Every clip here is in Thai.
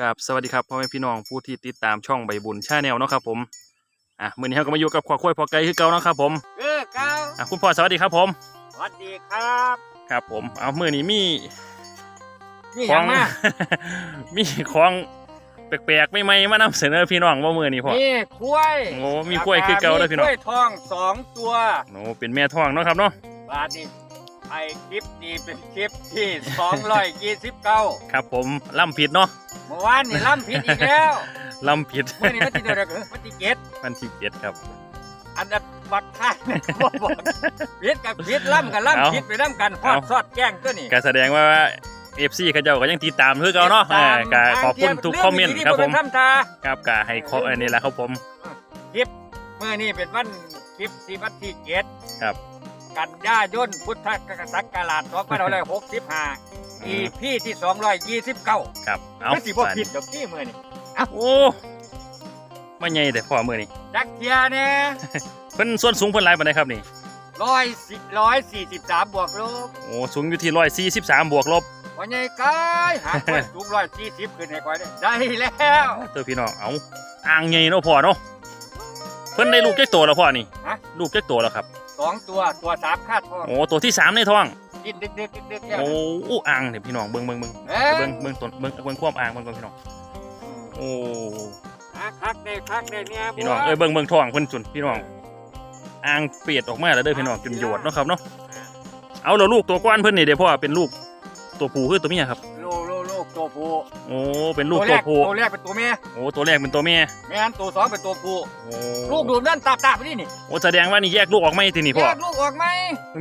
กับสวัสดีครับพ่อแม่พี่น้องผู้ที่ติดตามช่องใบบุญชาแนลเนาะครับผมอะมื้อนี้เราก็มาอยู่กับขวาค้วยพอไก่คือเก่าเนาะครับผมเออเก้าอะคุณพ่อสวัสดีครับผมสวัสดีครับครับผมเอามื้อนี้มีนี่ขยัองง มา มีของแปลกๆไม่ๆมานำเสนอพี่น้องว่ามื้อนี้พ่อนี่กล้วยโอ้มีกล้วยคือเก่าเด้อพี่น้องมีกล้วยทองสองตัวโอ้เป็นแม่ท้องเนาะครับเนาะบาทนี้ ไอคลิปนี้เป็นคลิปที่สองร้อยยี่สิบเก้าครับผมล่ำผิดเนาะเมื่อวานนี่ล่ำผิดอีกแล้วล่ำผิดเมื่อนี้มันติดอะไรกันมันติเกตวันที่เจ็ดครับ อันนั้นบักค่ายเนี่ยบ่บอกผิดกับผิดล่ำกับเอาล่ำผิดไปล่ำกันฮอดเอาซอดแกล้งตัวนี้ก็แสดงว่า FC เขาเจ้าก็ยังติดตามคือเก่าเนาะเออก็ขอบคุณทุกคอมเมนต์ครับผมทำตาครับก็ให้ขออันนี้แหละครับผมคลิปเมื่อนี้เป็นวันคลิปที่วันที่เจ็ดครับ กันยายนพุทธศักราช2565อืม EP ที่ 229 ครับ เอาไม่สิบ่ผิดดอกที่มื้อนี้โอ้ไม่ใหญ่แต่พ่อมื้อนี้จักเทียแน่เพิ่นส่วนสูงเพิ่นหลายปานใดครับนี่110 143บวกลบโอ้สูงอยู่ที่ร้อยสี่สิบสามบวกลบว่าใหญ่กายหากไว้สูง140ขึ้นให้ก่อยได้ได้แล้วตัวพี่น้องเอาอ่างใหญ่เนาะพ่อเนาะเพิ่นได้ลูกจักตัวแล้วพ่อนี่ฮะลูกจักตัวแล้วครับ สองตัวตัวสามคาดทองโอ้ตัวที่สามในท้องกินดึกๆดึกๆแล้วโอ้อู้อ่างเนี่ยพี่น้องเบิ่งเบิ่งเบิ่งเอ้ยเบิ่งเบิ่งต้นเบิ่งเบิ่งความอ่างเบิ่งก่อนพี่น้องโอ้คักคักได้คักได้เนี่ยพี่น้องเอ้ยเบิ่งเบิ่งท้องเพิ่นจุนพี่น้องอ่างเปียดออกมาแล้วเด้อพี่น้องจนโยดเนาะครับเนาะเอาแล้วลูกตัวก้อนเพิ่นนี่เดี๋ยวพ่อเป็นลูกตัวผู้คือตัวเมียครับโลโลโลก ตัวผู้โอ้เป็นลูกแรตัวกผู้ตัวแรกเป็นตัวแม่โอ้ตัวแรกเป็นตัวเมียแม่นตัวสองเป็นตัวผู้โอ้ลูกดูดนั่นตาบตาบไปนี่นี่โอ้แสดงว่านี่แยกลูกออกไหมทีนี่พ่อแยกลูกออกไหม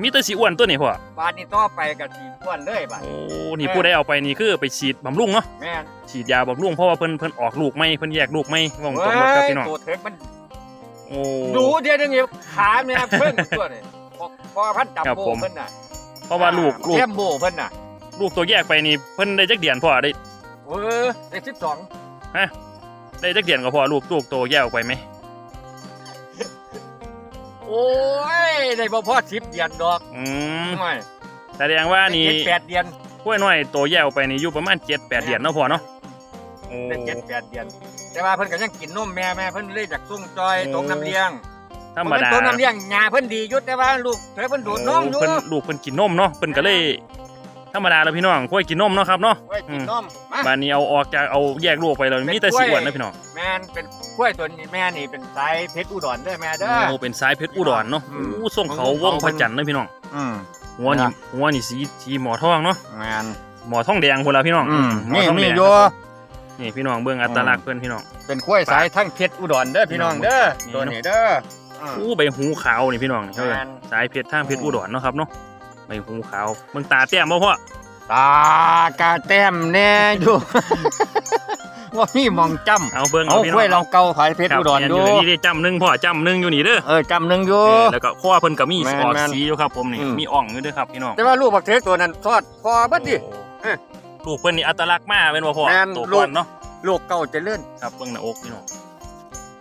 มีแต่สีอ้วนตัวนี่พ่อบาดนี้ต่อไปกับทีอ้วนเลยบาดโอ้นี่ผู้ได้เอาไปนี่คือไปฉีดบำรุงเนาะแม่นฉีดยาบำรุงเพราะว่าเพิ่นเพิ่นออกลูกไหมเพิ่นแยกลูกไหมว่าตรงรถครับพี่น้องตัวเถิกมันโอ้ดูเดียวนึงเดียวขาแม่เพิ่นตัวนี่พอพอพันจับครับโบผมเพิ่นน่ะเพราะว่าลูกลูกเทียมโบเพิ่นน่ะ ลูกตัวแยกไปนี่เพิ่นได้จักเดือนพ่อได้เออได้สิบสองได้จักเดือนก็พอลูกลูกตัวแยกออกไปไหมโอ้ยได้บ่พอสิบเดือนดอกอืมไม่แสดงว่านี่เจ็ดแปดเดือนกล้วยน้อยตัวแยกออกไปนี่อยู่ประมาณ7 8เดือนเนาะพ่อเนาะโอ้ได้เจ็ดแปดเดือนแต่ว่าเพิ่นก็ยังกินนมแม่แม่เพิ่นเลยจากซุ่งจอยตรงน้ำเลี้ยงธรรมดาตรงน้ำเลี้ยงหญ้าเพิ่นดีอยุดแต่ว่าลูกเธอเพิ่นดูดนมอยู่เพิ่นลูกเพิ่นกินนมเนาะเพิ่นก็เลย ธรรมดาแล้วพี่น้องกล้วยกินนมเนาะครับเนาะไว้กินนมมาบานนี้เอาออกจากเอาแยกลูกไปแล้วมีแต่สีอ้วนนะพี่น้องแม่นเป็นกล้วยตัวนี้แม่นี่เป็นสายเพชรอุดรเด้อแม่เด้อโอ้เป็นสายเพชรอุดรเนาะอืมโอ้ส่งเขาวงพระจันทร์เลยพี่น้องอืมหัวนี่นะหัวนี่สีสีหมอทองเนาะแม่นหมอทองแดงพุ่นละพี่น้องอืมหมอนี่ทองมีแดงอยู่นี่พี่น้องเบิ่งอัตลักษณ์เพิ่นพี่น้องเป็นกล้วยสายทั้งเพชรอุดรเด้อพี่น้องเด้อนี่ตัวนี้เด้ออืมอู้ใบหูขาวนี่พี่น้องนี่เฮ้ยแม่นสายเพชรทางเพชรอุดรเนาะครับเนาะ ใบหูขาวเบิ่งตาแต้มบ่พ่อตากาแต้มแน่อยู่ ว่ามีหมองจำเอาเบิ่งเอาเอาพี่กน้ล้วยองลองเกาขายเพชรอุดรคบอยู่นี่ได้จำหนึงพ่อจำหนึงอยู่นี่เด้อเออจำหนึ่งอยู่เออแล้วก็ข้อเพิ่นก็มีแม่นออกแม่นสีอยู่ครับผมนี่อืมมีอ่องอยู่เด้วยครับพี่น้องแต่ว่าลูกบักเทกตัวนั้นทอดพอเบัดดิโอ้เอ้ยลูกเพิ่นนี่อัตลักษณ์มากเป็นบ่พ่อแม่นตัวลูก่กอนเนาะลูกเก่าเจะเลื่อนครับเบิ่งหน้าอกพี่น้อง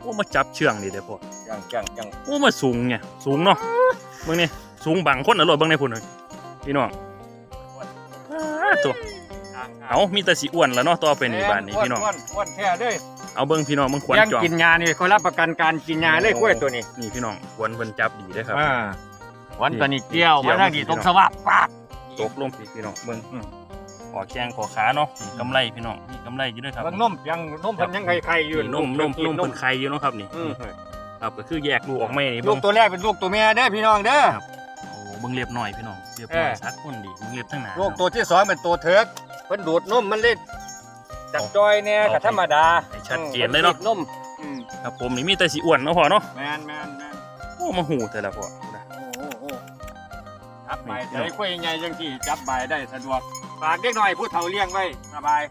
โอ้มาจับเชื่องดีเด้อพ่อจังจังจังโอ้มาสูงเนี่ยสูงเนาะเบิ่งนี่สูงบังคนอร่อยเบิ่งในพุ่นเลย พี่น้องอ้าตัวเอามีแต่สีอ้วนแล้วเนาะต่อไปนี่บ้านนี้พี่น้องอ้วนอ้วนแท้เด้อเอาเบิ่งพี่น้องเบิ่งขวัญยังจองกินยานี่เขารับประกันการกินยาเลยกล้วยตัวนี้นี่พี่น้องขวัญเพิ่นจับดีเด้อครับอ่าวันตัวนี้เกี่ยวเกี่ยวมาทางดีตรงสวะปาดตกลงพี่พี่น้องเบิ่งอืมขอแข้งขอขาเนาะนี่กำไรพี่น้องนี่กำไรอยู่เด้วยครับเบิ่งนมยังนมเพันยังไข่ไข่อยู่นี่นมนมนมเป็นไข่อยู่เนาะครับนี่อืมครับก็คือแยกลูกออกมานี่ลูเบิ่กงตัวแรกเป็นลูกตัวแม่เด้อพี่น้องเด้อครับโอ้ เบิ่งเรียบหน่อยพี่น้องเรียบหน่อยเออสักคนดีเบิ่งเรียบทั้งหน้าลูกตัวที่สองเป็นตัวเถิกเพิ่นดูดนมมันเล่นจับจอยเนี่ยกับธรรมดาให้ชัดเจนเลยเนาะ พิ่ดูดนมอืมครับผมนี่มีแต่สีอ้วนเนาะพ่อเนาะแมนแมนแมนโอ้มาหูแต่ละพ่อโอ้โหโอ้โหจับใบนี่ใส่กล้วยใหญ่จังที่จับใบได้สะดวกฝากเด็กหน่อยผู้เฒ่าเลี้ยงไว้สบาย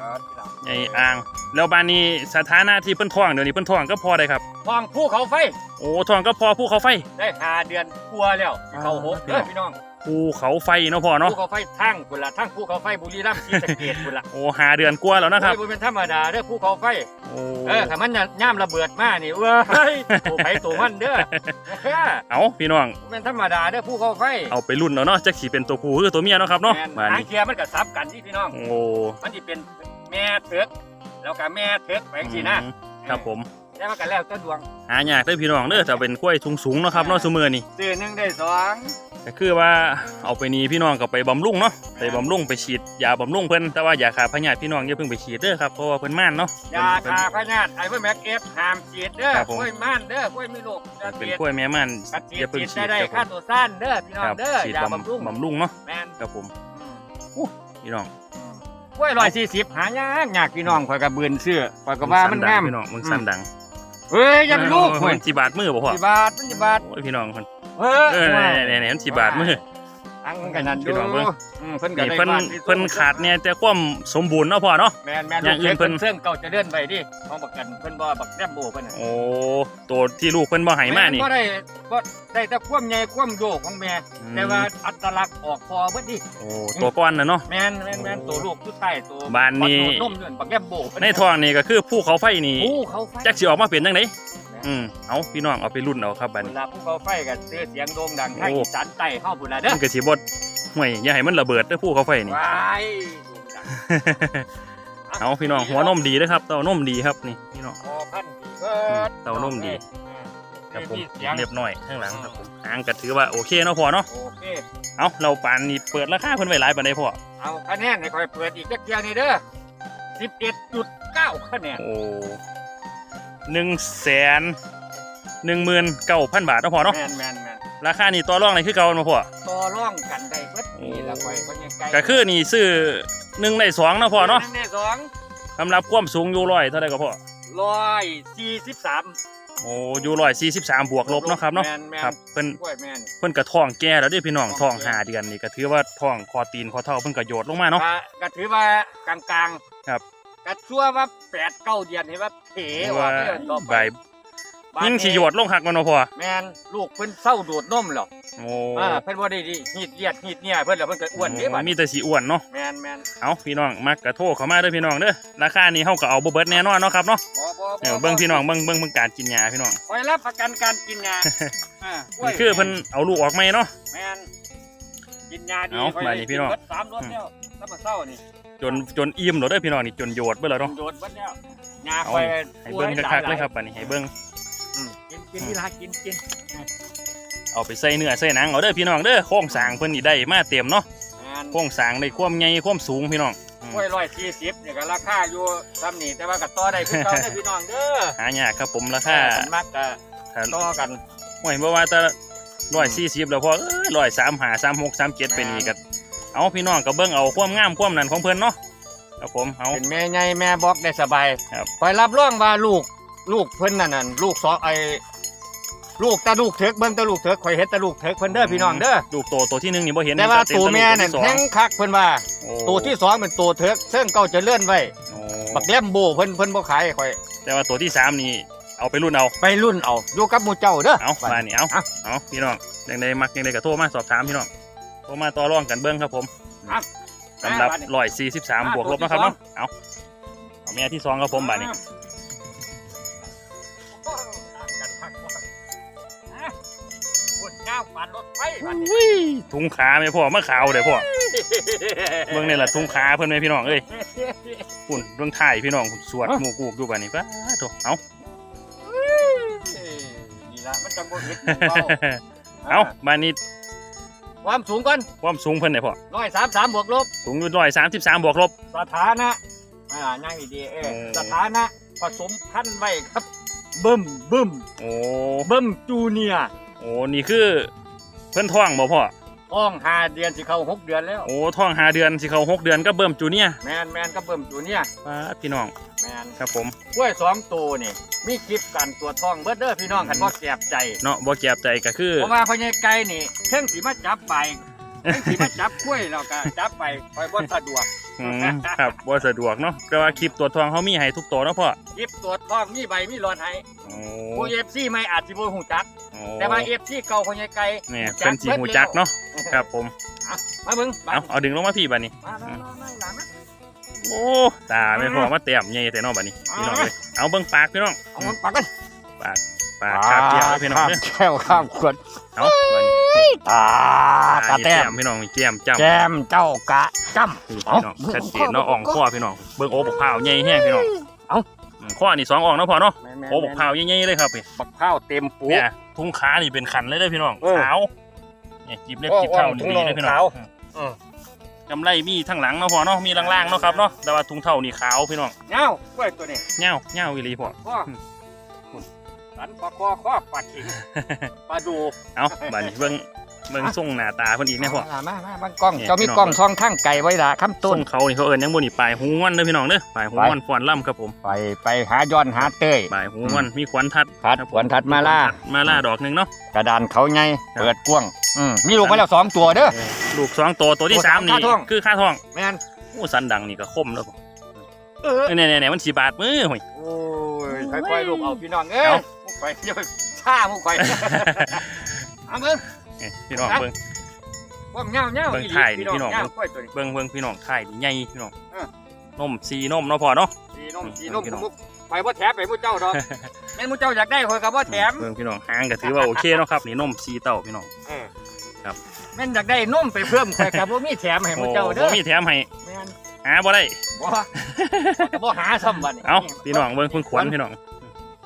ครับไอ้อ่าง แล้วบ้านนี้สถานะที่เพิ่นท้องเดี๋ยวนี้เพิ่นท้องก็พอได้ครับทองผู้เขาไฟโอ้ท้องก็พอภูเขาไฟ ได้หาเดือนกลัวแล้วสิเขาหกอ่าเด้อพี่น้องภูเขาไฟเนาะพ่อเนาะภูเขาไฟทั้งกุละทั้งภูเขาไฟบุรีรัมย์ศรีสะเกษกุละโอ้หาเดือนกว่าแล้วนะครับโอ้ยบ่เป็นธรรมดาเด้อภูเขาไฟ โอ้เออถ้ามันย่ามระเบิดมานี่เว้ยตัวไผตัวมันเด้อเออเอาพี่น้องบ่เป็นธรรมดาเด้อภูเขาไฟเอาไปรุ่นเอาเนาะจักสิเป็นตัวผู้หรือตัวเมียเนาะครับเนาะแม่นบ้านหางนี้เทียมันก็ซับกันที่พี่น้อง โอ้มันจะเป็น แม่เถือกแล้วก็แม่เถิกแปลงสินะอืมครับผมแต่ว่าก็แล้วแต่ดวงหายากเด้อพี่น้องเด้อถ้าเป็นกล้วยสูงๆเนาะครับเนาะซุมื้อนี่ซื้อหนึ่งได้สองก็คือว่าเอาไปนี่พี่น้องก็ไปบำรุงเนาะไปบำรุงไปฉีดยาบำรุงเพิ่นแต่ว่าอย่าขาดพยาธิพี่น้องอย่าเพิ่งไปฉีดเด้อครับเพราะว่าเพิ่นม่านเนาะยาคาพญาติไอ้เพื่อแม็กเอฟห้ามฉีดเด้อครับผมกล้วยม่านเด้อกล้วยมีลูกจะเป็นฉีดกล้วยแม่ม่านกัดฉีอดย่าเพิ่งฉีดฉีได้ดได้ครัค่าบผมตัวสั้นเด้อพี่น้อคงรับเด้อฉีดยาบำบำรุงบำรุงเนาะแม่นครับผมอืมพี่น้อง กล้วยร้อยสี่สิบหายากยากพี่น้องข่อยกับเบือนเสื้อข่อยก็ว่ามันงามพี่น้องมึงสั่นดังเฮ้ยอยังลูกเอเว้อยมันสิบาทมือบ่พ่อสี่บาทมันสี่บาทโอ้ยพี่น้องคนเฮ้ยเออเนี่ยๆๆมันสิบาทมือ อังกันนั่นพี่น้องเบิ่ง อืมเพิ่นก็นี่ได้เพิ่นบ้านที่เพิ่นขาดเนี่ยแต่ความสมบูรณ์เนาะพ่อเนาะ แม่นแม่นอย่างอื่นเพิ่นเพิ่นเก่าจะเดินไปดิของบักกันเพิ่นบ่บักแรมโบเพิ่นน่ะโอ้ตัวที่ลูกเพิ่นบ่ให้มานี่บ่ได้บ่ได้แต่ความใหญ่ความโยกของแม่ อืม แต่ว่าอัตลักษณ์ออกพอเบิดดิโอ้ตัวก้อนน่ะเนาะ แม่นแม่นแม่นตัวลูกชุดใต้ตัวบ้านนี้บักโดดนมเดือนบักแรมโบเพิ่ในท้องนี่ก็คือภูเขาไฟนี่ภูเขาไฟจักสิออกมาเป็นจังได อืมเอาพี่น้องเอาไปรุ่นเอาครับบัดเวนี้ลาภูเขาไฟก็เสื้อเสียงโด่งดังทางโอ้ อีสานใต้เฮาพุ่นล่ะเด้อมันก็สิบ่ห่วยอย่าให้มันระเบิดเด้อภูเขาไฟนี่ ว้ายโด่งดังเอาพี่น้องหัวนมดีเด้อครับเต้านมดีครับนี่พี่น้อง พอพันธุ์ดีเบิดเต้านมดีอืมครับผมมีเสียงเรียบน้อยข้างหลังครับผมหางก็ถือว่าโอเคเนาะพ่อเนาะโอเค เอาเราปานนี่เปิดราคาเพิ่นไว้หลายปานใดพ่อเอาคะแนนให้คอยเปิดอีกจักเที่ยวนี่เด้อ11.9คะแนนโอ้ หนึ่งแสนหนึ่งหมื่นเก้าพันบาทเนาะพ่อเนาะแม่นแม่นแม่นราคานี่ต่อรองนี่คือเก่าเนาะพ่อต่อร่องกันได้เบิดนี่ละคอยคนยังไกลก็คือนี่ซื้อหนึ่งในสองเนาะพ่อเนาะหงในสองสำหรับความสูงอยู่ร้อยเท่าไหร่ก็พ่อร้อยสี่สิบสามโอ้อยู่ร้อยสี่สิบสามบวกลบเนาะครับเนาะแม่นแม่นครับเพิ่นกล้วยแม่นเพิ่นกระท้องแก่แล้วเด้อพี่น้องท้ท้อองงแก่หาเดือนนี่ก็ถือว่าท้องคอตีนคอเท่าเพิ่นก็โยดลงมาเนาะก็ก็ถือว่ากลางกลางๆครับ ก็ชั่วว่าแปดเก้าเดือนเห็นว่าเถออว่ากเดือนต่อใบไปยิ่งสิโยดลงหักมันเนาะพ่อแม่นลูกเพิ่นเศร้าดูดนมหรอกโอ้อ่าเพิ่นบ่ได้ดีหีดเลียดหีดเนี่ยเพิ่นแล้วเพิ่นก็อ้วนเด้บัดมีแต่สีอ้วนเนาะแม่นแม่นเอาพี่น้องมักกระโทรเข้ามาเด้อพี่น้องเด้อราคานี้เฮาก็เอาบ่เบิดแน่นอนเนาะครับเนาะบ่บ่เดี๋ยวเบิ่งพี่น้องเบิ่งเบิ่งเบิ่งการกินยาพี่น้องคอยรับประกันการกินยาอ่าล้วยนี่คือเพิ่นเอาลูกออกไหมเนาะแม่นกินยาดีเอาข้อยมานี่พี่น้องกิเบิดสามรสแล้วแล้วมาเศร้านี่ จนจนอิ่มแล้วเด้อพี่น้องนี่จนโยดเบิดแล้วเนาะ โดดเบิดแล้วยาเอาคอยให้เบิ่งคักๆเลยครับบัดนี้ให้เบิ่งอืมกินกินนี่ล่ะกินกินเอาไปใส่เนื้อใส่หนังเอาเด้อพี่น้องเด้อโครงสร้างเพิ่นนี่ได้มาเต็มเนาะแม่นโครงสร้างได้ความใหญ่ความสูงพี่น้องอืมกล้วยร้อยสี่สิบเนี่ยก็ราคาอยู่ซ้ำนี่แต่ว่าก็ต่อได้คือเก่าได้อพี่น้องเด้อหายากครับผมราคาเออมักก็ถ้าต่อกันโอ้ยบ่ว่าแต่140แล้วพอเอ้ย135 36 37เป็นนี่ก็ เอาพี่น้องก็เบิ่งเอาความงามความนั่นของเพิ่นเนาะครับผมเอา เป็นแม่ใหญ่แม่บอกได้สบายครับ คอยรับรองว่าลูกลูกเพิ่นนั่นน่ะลูกสองไอ้ลูกตาลูกเถิกเบิ่งตาลูกเถิกคอยเห็นตาลูกเถิกเพิ่นเด้อพี่น้องเด้อลูกโตตัวที่หนึ่งนี่บ่เห็นแต่ว่าเต็ตัวลูกแม่นั่นที่สองแท้งคักเพิ่นว่าโอ้ตัวที่สองเป็นตัวเถิกเชิงเก่าจะเลื่อนไว้โอ้บักแลมโบเพิ่นเพิ่นบ่ขายให้คอย แต่ว่าตัวที่สามนี่เอาไปรุ่นเอาไปรุ่นเอาอยู่กับหมู่เจ้าเด้อเอามานี่เอาอะเอาพี่น้องยังไดมักยังไดก็โทรมาสอบถามพี่น้อง โทรมาต่อรองกันเบิ้งครับผมอะ สำหรับอะบัดนี้ร้อยสี่สิบสามอะบวกลบตัวที่นะครับสองเนาะเอาเอาแม่ที่สองครับผมบาดนี้คนเจ้าฝันรถไฟบัดนี้อุ้ยถุงขาไหมพ่อมะขาวเดี๋ยวพ่อเบิ้งนี่แหละถุงขาเพิ่นไหมพี่น้องเอ้ยปุ่นเบื้องถ่ายพี่น้องสวดอะหมู่กูกอยู่บาดนี้ป้าโถเอานี่ละมันจังบ่เฮ็ดเบา เอาบาดนี้ ความสูงก่อนความสูงเพิ่นเนี่ยพ่อร้อยสามสามบวกลบสูงอยู่ร้อยสามสิบสามบวกลบสถานะอ่านั่งดีๆเออเออสถานะผสมพันธุ์ไว้ครับบึ้มบึ้มโอ้บึ้มจูเนียร์โอ้นี่คือเพิ่นท้องบ่พ่อ ท้องห้าเดือนสิเข้าหกเดือนแล้ว โอ้ท้องหาเดือนสิเขาหกเดือนก็เบิ่มจูเนียร์แมนแมนก็เบิ่มจูเนียร์ป้าดพี่น้องแมนครับผมกล้วยสองตัวนี่มีคลิปกันตัวจท้องเบิดเด้อพี่น้องอืมคันบ่แสบใจเนาะบ่แก็บใจก็คือเพราะว่าพญายไก่นี่เพิ่งสิมาจับไป เพิ่งสิมาจับกล้วยแล้วก็จับไปคอยบ่สะดวกอืมครับบ่สะดวกเนาะแต่ว่าคลิปตัวจทองเขามีให้ทุกตัวเนาะพ่อคลิปตัวจท้องมีใบมีหลอดให้โอ้ผู้ FC ไม่อาจสิบ่ฮู้จัก โอ้แต่ว่า FC เก่าพญายไก่เนี่ยเป็นสีหูจักเนาะครับผมมาเบิ่งบัดเอาเอาดึงลงมาพี่บัดนี้ มามามามาหลังนะโอ้ตาไม่พอมาเต็มใหญ่แต่เนาะบัดนี้พี่น้องเลยเอาเบิ่งปากพี่น้อง เอามันปักกันปาก ปากคาบเดียวพี่น้องเด้อแก้วข้ามขวดเอาบัดนี้ตากระแต้มพี่น้องมีแก้มจ้ำแก้มเจ้ากะจ้ำพี่น้องชัดเจนเนาะอ่องคอพี่น้องเบิ่งโอ้บกพร้าวใหญ่แห้งพี่น้องเอ้าอืมข้อนี่สองออกเนาะพ่อเนาะแม่นๆโอ้บอกพร้าวใหญ่ๆเลยครับพี่บักพร้าวเต็มปูเนี่ยทุ่งขานี่เป็นขันเลยเด้อพี่น้องเออขาวเนี่ยจีบเล็บโอ้จีบเท่าโอ้นี่ทุ่งดีน่องเลยพี่น้องขาวอืมอืมกำไรมีทั้งหลังเนาะพ่อเนาะมีล่างๆเนาะครับเนาะแต่ว่าทุ่งเท่านี่ขาวพี่น้องเงากล้วยตัวนี้เง่าเง่าอีหลีพ่อข้อ สันปลาคอข้อปลาขิงปลาดู เอาบัดนี้เบิ่งเบิ่งส่งหน้าตาเพิ่นอีกแน่พ่อ มามามาบางกล้องเนี่ยเจ้ามีพี่น้องกล้องซองข้างไก่ไว้ละคำต้ต้นนเขานี่เขาเอิ้นหยังบ่นี่ปลายหูงอนเด้อพี่น้องเด้อปลายหูงอนฟ้อนล่ำครับผม ไปไปหาย้อนหาเต้ยปลายหูงอนมีขวัญทัดทัดครับผมขวัญทัดมาล่า มาล่าดอกหนึงเนาะ กระดานเขาไงครับเปิดกว้างอืมมีลูกมาแล้วสองตัวเด้อ ลูกสองตัวตัวที่โอ้สามนี่ค่าท้องคือค่าทองแม่นโอ้สันดังนี่ก็คมแล้วพ่อเออเนี่ยเนี่ยเนี่ยมันสีบาดมือห่วยโอ้ยค่อยๆลูกเอาพี่น้องเอ้ย เอามุกไปเดี๋ยวซ่ามุกไปเอาเบิ่งนี่พี่น้องเบิ่งว่าเงาเงาเบิ่งอีหลีถ่ายดิพี่น้องเงาค่อยตัวนี้เบิ่งเบิ่งพี่น้องถ่ายนี่ใหญ่พี่น้องเออนมสีนมเนาะพ่อเนาะสีนมอืมสีนมพี่น้องมุกไปบ่แถมไปมุเจ้าดอกแม่นมุเจ้าอยากได้ข่อยก็บ่แถมเบิ่งพี่น้องหางก็ถือว่าโอเคเนาะครับนี่นมสีเต้าพี่น้องเออครับแม่นอยากได้นมไปเพิ่มข่อยก็บ่มีแถมให้มุโอ้เจ้าเด้บ่อมีแถมให้แม่นหาบ่ได้บ่ข่อยก็บ่หาซ้ำบัดนี้เอ้าพี่น้องเบิ่งเพิ่งขวัญพี่น้อง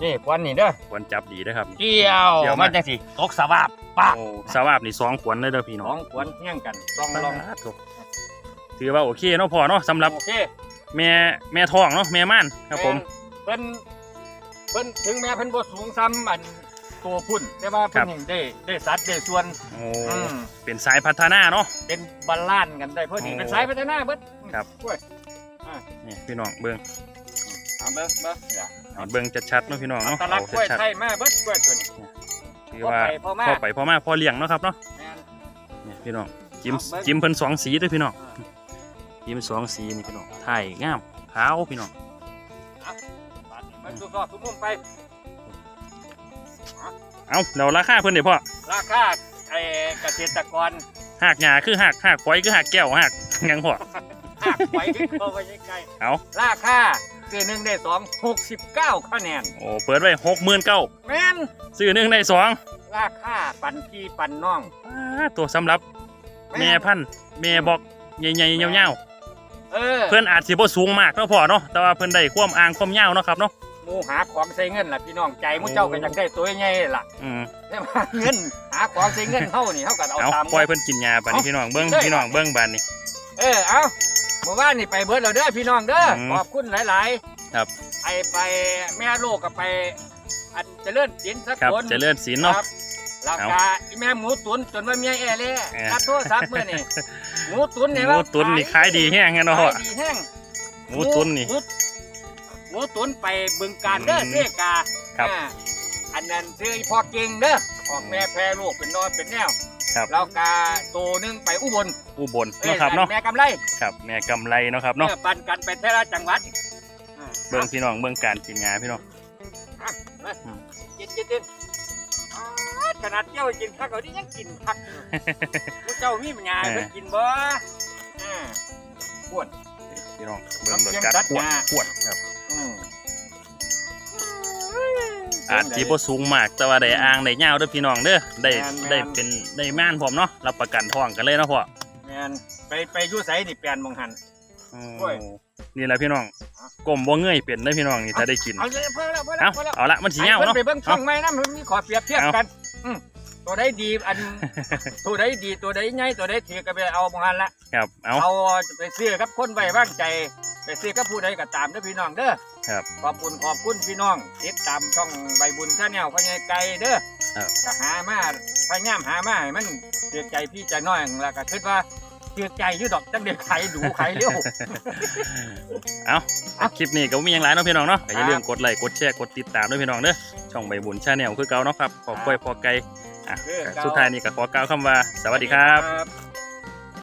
นี่ควันนี่เด้อขวัญจับดีเด้อครับ เกี่ยวเกี่ยวมัมานจังสิตกสวาบปะโอ้สาวาบนี่สองขวัญเลยเด้อพี่สน้อองงขวนเที่ยงกันลองลองสาธุถือว่าโอเคเนาะพ่อเนาะสำหรับโอเคแม่แม่ท้องเนาะแม่ม่านครับผม เพิ่นเพิ่นถึงแม้เพิ่นบ่สูงซ้ำอันตัวพุ่นแต่ว่าครัเพิ่นบยังได้ได้สัดได้ส่วนโอ้อืมเป็นสายพัฒนาเนาะ เป็นบาลานซ์กันได้เพราะนี่โอ้เป็นสายพัฒนาเบิดครับกล้วยนี่พี่น้องเบิ่ง เอาเบิ่งเบิ่งเนี่ยให้เบิ่งชัดๆเนาะพี่น้องอัเนาะตลักษณ์กล้วยชัดไทยมาเบิดกล้วยตัวนี้ๆถือว่าพอไปพอมาพ่อไปพ่อมาพ่อเลี้ยงเนาะครับเนาะแม่นนี่พี่น้องจิ้มเอาเบิ่ง จิ้มเพิ่นสองสีเด้วยพี่น้องอ่าจิ้มสองสีนี่พี่น้องไทยงามขาวพี่น้องบาดนี้มันสุดยอดทุกมุมไป เอาเราราคาเพิ่นเดี๋ยวพ่อราคาไอ้เกษตรกรหักหญ้าคือหักหักควายคือหักแก้วหักหยังพ่อหักไว้เข้าไปใกล้เอาๆราคา ซื้อหนึ่งได้สองหกสิบเก้าคะแนน โอ้เปิดไว้หกหมื่นเก้าแม่นซื้อหนึ่งได้สองราคาปันพี่ปันน้องอ่าตัวสำหรับแม่พันธุ์แม่บอกใหญ่ๆยาวเออๆเพิ่นอาจสิบ่สูงมากเนาะพ่อเนาะแต่ว่าเพิ่นได้ความอ่างความยาวเนาะครับเนาะหมูหาของใส่เงินล่ะพี่น้องใจหมูเจ้าก็อยากได้ตัวใหญ่ล่ะอืมแต่ว่าเงินหาของใส่เงินเท่านี่เท่ากับเอาเอาตาม ปล่อยเพิ่นกินยาบัดนี้พี่น้องเบิ่งเอาพี่น้องเบิ่งบัดนี้เออเอา เมื่อวานนี่ไปเบิดแล้วเด้อพี่น้องเด้ออมขอบคุณหลายๆครับ ไอไปแม่ลูกก็ไปอันเจริญศิลป์สักครับคนเจริญศีลเนาะ ครับแล้วก็อีแม่หมูตุนจนว่าเมียแอเล่เออรับโทรศัพท์เมื่อนี่หมูตุนหเนี่ยมูตุ๋นนี่ขายดีแฮงแฮะเนาะพ่อขายดีแห้ง หมูตุ๋นนี่ หมูหมูตุนไปบึงการเด้ออืมเสกาครับ อ่าอันนั้นซื้ออีพอเก่งเด้อออกแม่แพรลูกเป็นนอนเป็นแนว ครับแล้วกาตัวหนึงไปอุบลอุบลอ้ยเนาะครับเนาะแม่กำไรครับแม่กำไรเนาะครับเนาะเออปันกันไปแต่ละจังหวัดอ่าเบิ่งพี่น้องเบิ่งการกินยาพี่น้องกินกินกินอ๋อขนาดเจ้ากินข้าวเขานี่ยังกินพักอยู่พวกเจ้ามีปัญญาเออเพิ่นกินบ่อ่าปวดพี่น้องเบิ่งรสเสียงจัดจัดขวดยาขวดครับ อืมอาจสิบ่สูงมากแต่ว่าได้อ่างได้ยาวเด้อพี่น้องเด้อได้ได้เป็นได้ม่านพร้อมเนาะรับประกันท้องกันเลยเนาะพ่อแม่นไปไปอยู่ไสนี่แปลนมองหันโอ้โอ้ย นี่แหละพี่น้องอะกลมบ่เงยเป็นเด้อพี่น้องนี่ถ้าได้กินเอาเลยเพิ่มแล้วเพิ่มแล้เอาวเพิ่มแล้วเอาละมันสิยาวเนาะ ไปเบิ่งช่เอาองใหม่นะมันมีขอเปรียบเทียบเอากันอืมตัวใดดีอัน ตัวใดดีตัวใดใหญ่ตัวใดถือก็ไปเอามองหันละ ครับเอาเอาไปซื้อกับคนไว้วางใจ ไปซื้อกับผู้ใดก็ตามเด้อพี่น้องเด้อ ครับขอบคุณขอบคุณพี่น้องติดตามช่องใบบุญชาแนลพ่อใหญ่ไก่เด้อครับก็หามาพยายามหามาให้มันเตือใจพี่ใจน้อยแล้วก็คิดว่าเตือใจอยู่ดอกจังเด็กไขดูไขเร็วเอาเอาคลิปนี้ก็บ่มีหยังหลายเนาะพี่น้องเนาะก็อย่าครับลืมกดไลค์กดแชร์กดติดตามด้วยพี่น้องเด้อช่องใบบุญชาแนลคือเก่าเนาะครับขอบคุณพอไกลอะคือเก่าสุดท้ายนี้ก็ขอกล่าวคำว่า สวัสดีครับครับ